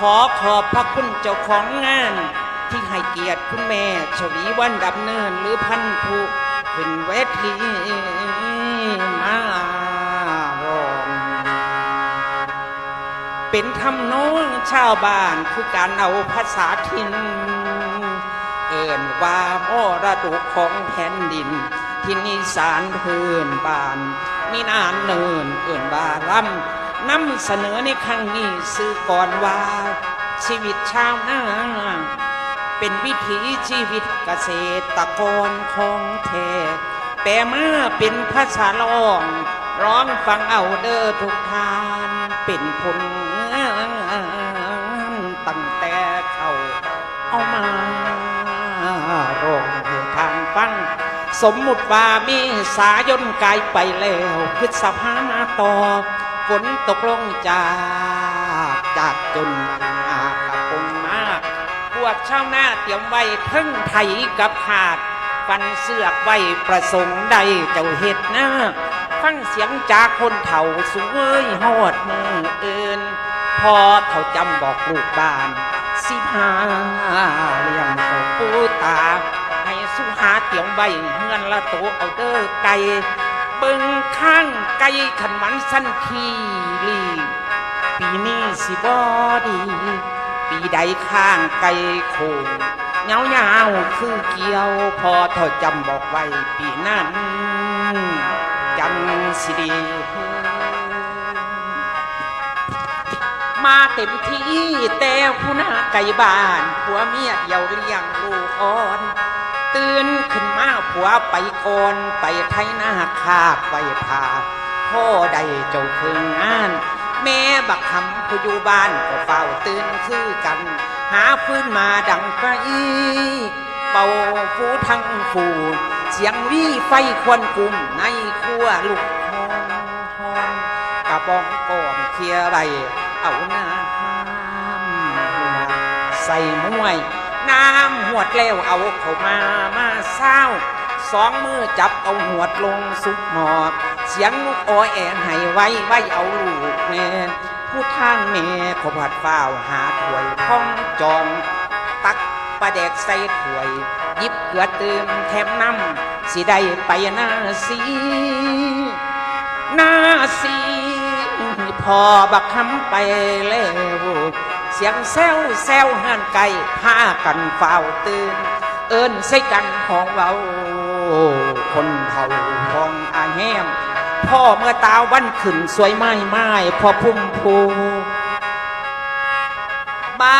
ขอขอบพระคุณเจ้าของงาน ที่ให้เกียรติคุณแม่ ชวีวันดำเนินหรือพันผู้ขึ้นเวทีมาร้องเป็นทำนองชาวบ้านคือการเอาภาษาถิ่นเอิ่นว่ามรดกของแผ่นดิน ที่นิสานพื้นบ้าน มีนานเนินเอิ่นว่าร่ำ นำเสนอในครั้งนี้สื่อก่อนว่าชีวิตชาวนาเป็นวิถีชีวิตเกษตรกรของแท้แปลมาเป็นภาษาร้อง ร้องฟังเอาเด้อทุกทาน เป็นผลงานตั้งแต่เขาเอามาร้องทางฟัง สมมุติว่ามีสายนกายไปแล้วพฤษภามาต่อ ฝนตกลงจากจากจนอากระปงมาก พวกชาวนาเตรียมไว้ทั้งไถกับขาด ฟันเสือกไว้ประสงค์ใดเจ้าเห็ดหน้าฟังเสียงจากคนเฒ่าสูงเอ้ยหอดมือเอินพอเฒ่าจำบอกลูกบ้าน สิพาเลี้ยงเจ้าปูตา ให้สุหาเตียงใบเฮือนละโตเอาเด้อไก่ เบิ่งข้างไก่ขันมันสั้นทีรีปีนี้สิบอดี ปีใดข้างไก่โคงเงาเงาๆคือเกี่ยวพอเธอจำบอกไว้ปีนั้นจังสิดีมาเต็มที่แต่ผู้หน้าไก่บ้านผัวเมียเดียวเลี้ยงลูกอ่อน ตื่นขึ้นมาผัวไปก่อนไปไทยนาคาไว้พาพ่อใดเจ้าคืนงาน แม่บักคำผู้อยู่บ้านก็เฝ้าตื่นคือกัน หาฟื้นมาดังไฟเป่าฟูทั้งฟูเสียงวิไฟควนกลุ่มในครัวลูกหอนหอนกระบองกองเคลียร์ใบเอาหน้ำหัวใส่มวย น้ำหวดแล้วเอาเข้ามามาเศร้าสองมือจับเอาหวดลงสุกหมอบเสียงลูกอ้อยแอนให้ไว้ไว้เอาลูกแม่ผู้ทางแม่ขอผัดฝ้าวหาถวยพ้องจอง ตักปลาแดกใส่ถวย ยิบเกลือเติมแถมน้ำสิได้ไปหน้าสีหน้าสีพอบักคำไปแล้ว เสียงแซวแซวหันไก่พากันเฝ้าตื่น เอิ้นใส่กันของเบาคนเผาของอาแห้มพ่อเมื่อตาวันขึ้นสวยไม้ไม้พอพุ่มพูบ้า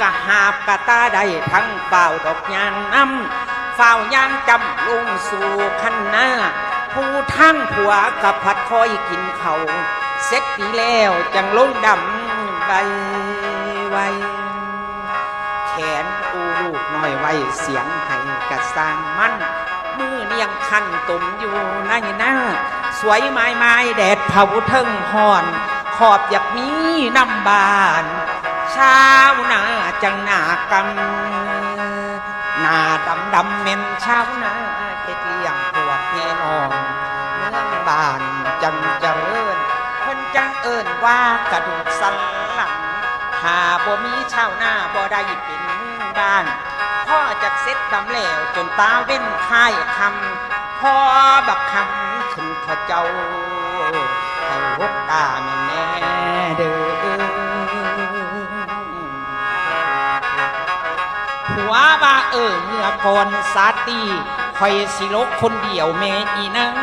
กะหาบกะตาได้ทั้งเฝ้าดอกยางน้ำเฝ้ายางจำลงสู่คันหน้า ผู้ทั้งผัวกับผัดคอยกินเขาเสร็จปีแล้วจังลงดำใบ ไว้ แขนอูลูกน้อยไว้เสียงให้กระสร้างมั่นมือเนียงคันตุ่มอยู่ในหน้า สวยไม้ไม้แดดเผาเทิงหอน ขอบอยากมีน้ำบานเช้าวนาจังหนากำหน้าดำดำเม็นเช้าวนาเฮ็ดเลี้ยงพวกพี่นองเมืองบานจังเจริญเพิ่นจังเอิ้นว่ากระดูกสันหลัง ถ้าบ่มีชาวนาบ่ได้เป็นบ้านพ่อจักเซ็ตดำแล้วจนตาเว้นค่ายคำพ่อบักคำขึ้นข้าเจ้าให้วกตาแม่แน่เด้อผัวว่าเออเมื่อก่อนสาตีคอยสิลกคนเดียวแม่อีนาง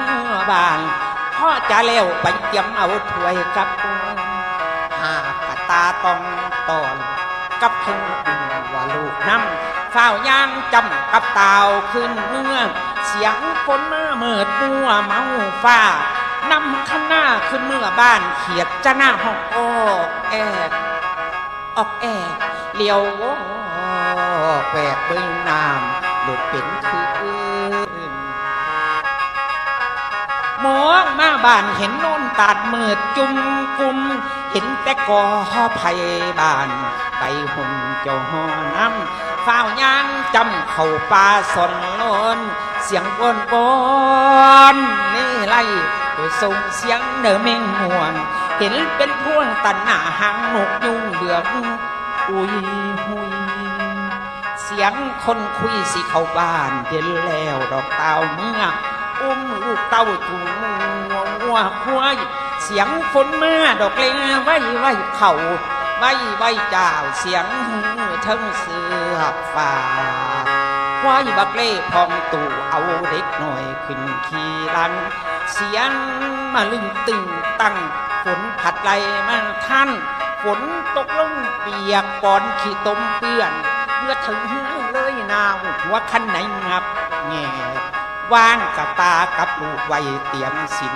บ้านพ่อจะแล้วไปเตรียมเอาถ้วยกับปู ตาต้องตอนกับถึงว่าลูกน้ำฝ้าวยางจำกับเตาขึ้นเมื่อ เสียงฝนมาเมิดมัวเมาฟ้านำข้างหน้าขึ้นเมื่อบ้านเขียดจะหน้าห้องออกแอกออกแอกเลี้ยวแวกเบิ้งน้ำหลุดเป็นคืน มองมาบ้านเห็นโน่นตาดมืดจุ่มกุม เห็นแต่กอไผ่บ้าน ไปหุ่นเจ้าหอน้ำฝ้าวยางจำเข้าป่าสนโลนเสียงก้นก้อนนี่ไล่โดยส่งเสียงเนอเม่งห่วง เห็นเป็นพวงตันหน้าหางนกยุงเหลืองอุยหุยเสียงคนคุยสิเข้าบ้านเย็นแล้วดอกเตาเมื่อ อุ้มลูกเต้าจูงงัวควายเสียงฝนเมื่อดอกเลไว้ไว้เข่าไว้ไว้เจ้าเสียงหือเทั้งเสือฝ่าควายบักเล่พองตู่เอาเด็กหน่อยขึ้นขี่หลัง เสียงมาลึงตึงตั้งฝนผัดไหลมาท่านฝนตกลงเปียกปอนขี้ตมเปื้อนเมื่อถึงเลยนาวหัวคันไหนงับแง่ ว่างกับตากับลูกไว้เตรียมสิน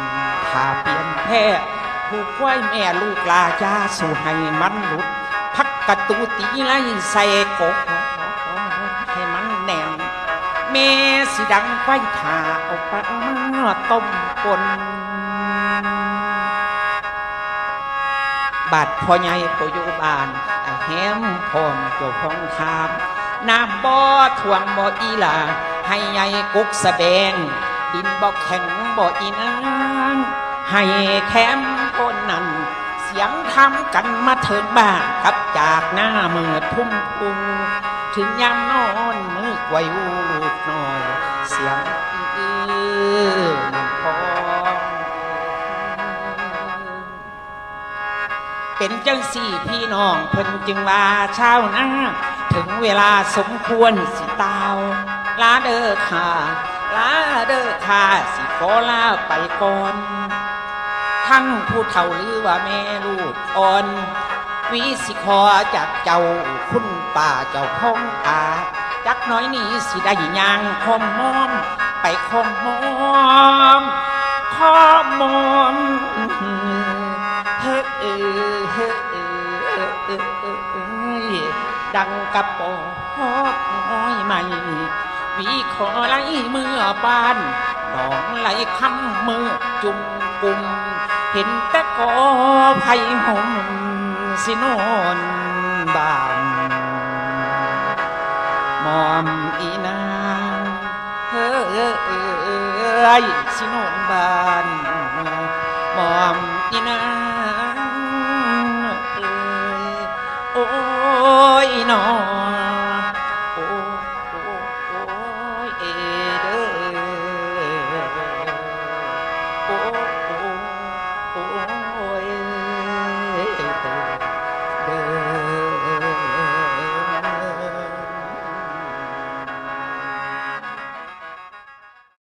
ถ้าเปลี่ยนแพ้ผูกไว้แม่ลูกลาจาสู่ให้มันหลุด พักกระตูตีไล่ใส่กบให้มันแน่นเมสิดังไฟถ่าเอาปลาต้มปนบาดพ่อใหญ่พ่อยู่บ้านไอ้แฮมพร้อมเจ้าของทามน้ำบ่อท่วงบ่อีหลา ให้ใหญ่กุกสะแบงดินบ่แข็งบ่อีนางให้แคมคนนั้น เสียงทำกันมาเถิดบ้านกับจากหน้ามือทุ่มพูถึงยามนอนมือไว้ลูกน้อย เสียงอื้อนำพองเป็นจังสี่พี่น้องเพิ่นจึงว่าเช้านะถึงเวลาสมควรสิตาว ลาเด้อค่ะ ลาเด้อค่ะสิขอลาไปก่อน ทั้งผู้เฒ่าหรือว่าแม่ลูกอ่อน วิสิขอจากเจ้าคุณป่าเจ้าพ้องอาจักน้อยนี้สิได้ยางคอมมอม ไปคอมมอมคอมมอมเฮ้เอเฮ้เอเอเอดังกระปอฮอกน้อยใหม่ วีขอไหลเมื่อบานหนองไหลคำมือจุ่มกุมเห็นแต่กอไผ่หอมสิโนนบานมอมอีนางเฮ้อเออเอออยสิโนนบานมอมอีนางเอ้ยโอ้ยนอ